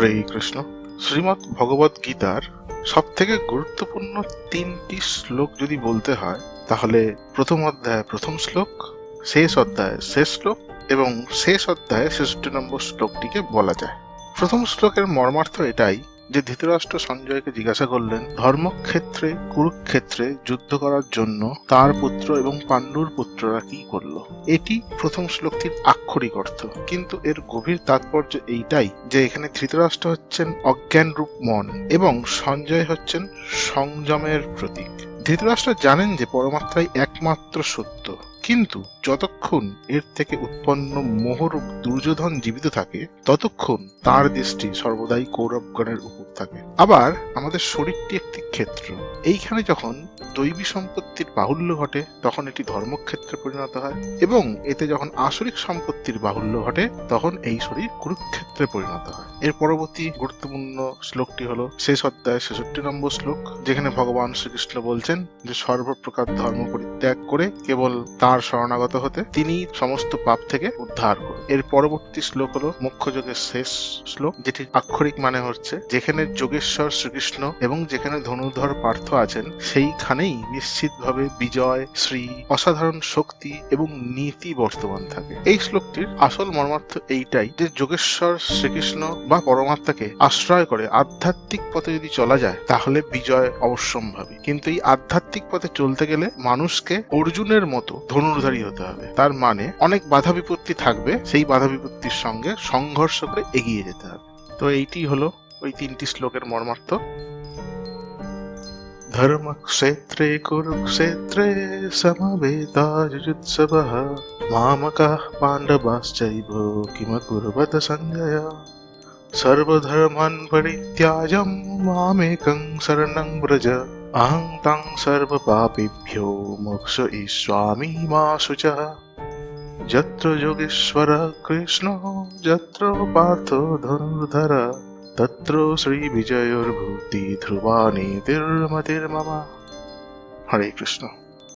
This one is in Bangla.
হরে কৃষ্ণ। শ্রীমৎ ভগবত গীতার সব থেকে গুরুত্বপূর্ণ তিনটি শ্লোক যদি বলতে হয়, তাহলে প্রথম অধ্যায় প্রথম শ্লোক, শেষ অধ্যায় শেষ শ্লোক এবং শেষ অধ্যায়ে ছেষট্টি নম্বর শ্লোকটিকে বলা যায়। প্রথম শ্লোকের মর্মার্থ এটাই যে ধৃতরাষ্ট্র সঞ্জয়কে জিজ্ঞাসা করলেন, ধর্মক্ষেত্রে, কুরুক্ষেত্রে যুদ্ধ করার জন্য তার পুত্র এবং পাণ্ডুর পুত্ররা কি করল? এটি প্রথম শ্লোকটির আক্ষরিক অর্থ, কিন্তু এর গভীর তাৎপর্য এইটাই যে এখানে ধৃতরাষ্ট্র হচ্ছেন অজ্ঞান রূপ মন এবং সঞ্জয় হচ্ছেন সংযমের প্রতীক। ধৃতরাষ্ট্র জানেন যে পরমাত্মাই একমাত্র সত্য। কিন্তু যতক্ষণ এর থেকে উৎপন্ন মোহরূপ দুর্যোধন জীবিত থাকে, ততক্ষণ তার দৃষ্টি সর্বদাই কৌরবগণের উপর থাকে। আবার আমাদের শরীরটি একটি ক্ষেত্র। এইখানে যখন দৈবী সম্পত্তির বাহুল্য ঘটে, তখন এটি ধর্মক্ষেত্রে পরিণত হয় এবং এতে যখন আসরিক সম্পত্তির বাহুল্য ঘটে, তখন এই শরীর কুরুক্ষেত্রে পরিণত হয়। এর পরবর্তী গুরুত্বপূর্ণ শ্লোকটি হলো শেষ অধ্যায় ছেষট্টি নম্বর শ্লোক, যেখানে ভগবান শ্রীকৃষ্ণ বলছেন যে, সর্বপ্রকার ধর্ম পরিত্যাগ করে কেবল তার শরণাগত হতে তিনি সমস্ত পাপ থেকে উদ্ধার করুন। এর পরবর্তী শ্লোক হলো মুখ্য যোগের শেষ শ্লোক যেটি আক্ষরিক মানে হচ্ছে, যেখানে যোগেশ্বর শ্রীকৃষ্ণ এবং যেখানে ধনুধর পার্থ আছেন, সেইখানেই নিশ্চিতভাবে বিজয়, শ্রী, অসাধারণ শক্তি এবং নীতি বর্তমান থাকে। এই শ্লোকটির আসল মর্মার্থ এইটাই যে যোগেশ্বর শ্রীকৃষ্ণ বা পরমাত্মাকে আশ্রয় করে আধ্যাত্মিক পথে যদি চলা যায়, তাহলে বিজয় অবশ্যম্ভাবী। কিন্তু এই আধ্যাত্মিক পথে চলতে গেলে মানুষকে অর্জুনের মতো ধনুর্ধারী হতে হবে। তার মানে অনেক বাধা বিপত্তি থাকবে, সেই বাধা বিপত্তির সঙ্গে সংঘর্ষ করে এগিয়ে যেতে হবে। তো এইটি হলো ওই তিনটি শ্লোকের মর্মার্থ। ধর্ম ক্ষেত্রে কুরুক্ষেত্রে সমবেতা মামক মামকাহ পাণ্ডবাশ্চৈব কিমকুর্বত সঞ্জয় সর্বধর্মান পরিত্যাজম মামেকং শরণং ব্রজ। अहं तं सर्वपापेभ्यो मोक्ष ईस्वामी माशुच जत्र यत्र कृष्ण, जत्र यत्र धनुर्धर, तत्र श्रीविजयोर्भूति ध्रुवा नीतिर्मतिर्मम हरे कृष्ण।